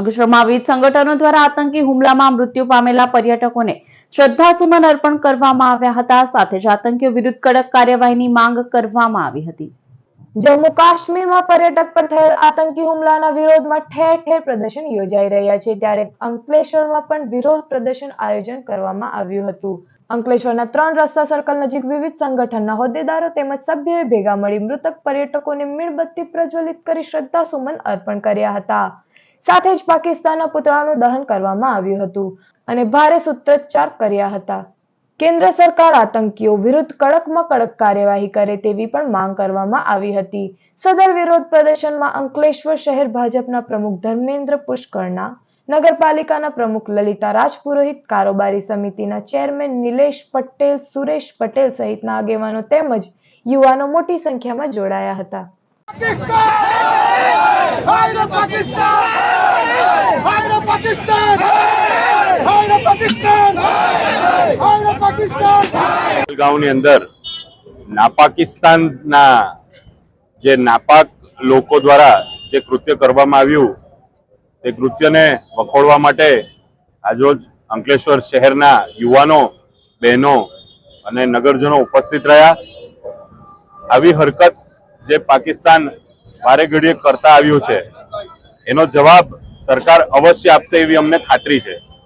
અંકલેશ્વરમાં વિવિધ સંગઠનો દ્વારા આતંકી હુમલામાં મૃત્યુ પામેલા પર્યટકોને શ્રદ્ધાસુમન અર્પણ કરવામાં આવ્યા હતા. સાથે જ આતંકીઓ વિરુદ્ધ કડક કાર્યવાહીની માંગ કરવામાં આવી હતી. જમ્મુ કાશ્મીરમાં પર્યટક પર થયેલ આતંકી હુમલાના વિરોધમાં ઠેર ઠેર પ્રદર્શન યોજાઈ રહ્યા છે. ત્યારે અંકલેશ્વરમાં પણ વિરોધ પ્રદર્શન આયોજન કરવામાં આવ્યું હતું. અંકલેશ્વરના ત્રણ રસ્તા સર્કલ નજીક વિવિધ સંગઠનના હોદ્દેદારો તેમજ સભ્યોએ ભેગા મળી મૃતક પર્યટકોને મીણબત્તી પ્રજ્વલિત કરી શ્રદ્ધાસુમન અર્પણ કર્યા હતા. સાથે જ પાકિસ્તાનના પુતળાનું દહન કરવામાં આવ્યું હતું અને ભારે સૂત્રોચ્ચાર કર્યા હતા. કેન્દ્ર સરકાર આતંકીઓ વિરુદ્ધ કડકમાં કડક કાર્યવાહી કરે તેવી પણ માંગ કરવામાં આવી હતી. સદર વિરોધ પ્રદર્શનમાં અંકલેશ્વર શહેર ભાજપના પ્રમુખ ધર્મેન્દ્ર પુષ્કરના, નગરપાલિકાના પ્રમુખ લલિતા રાજપુરોહિત, કારોબારી સમિતિના ચેરમેન નિલેશ પટેલ, સુરેશ પટેલ સહિતના આગેવાનો તેમજ યુવાનો મોટી સંખ્યામાં જોડાયા હતા! Hayra હાય પાકિસ્તાન! હાય પાકિસ્તાન! ગાંવની અંદર નાપાકિસ્તાનના જે નાપાક લોકો દ્વારા જે કૃત્ય કરવામાં આવ્યું, તે કૃત્યને વખોડવા માટે આજરોજ અંકલેશ્વર શહેરના યુવાનો, બહેનો અને નગરજનો ઉપસ્થિત રહ્યા. આવી હરકત જે પાકિસ્તાન વારે ઘડીએ કરતા આવ્યું છે, એનો જવાબ સરકાર અવશ્ય આપશે એવી અમને ખાતરી છે.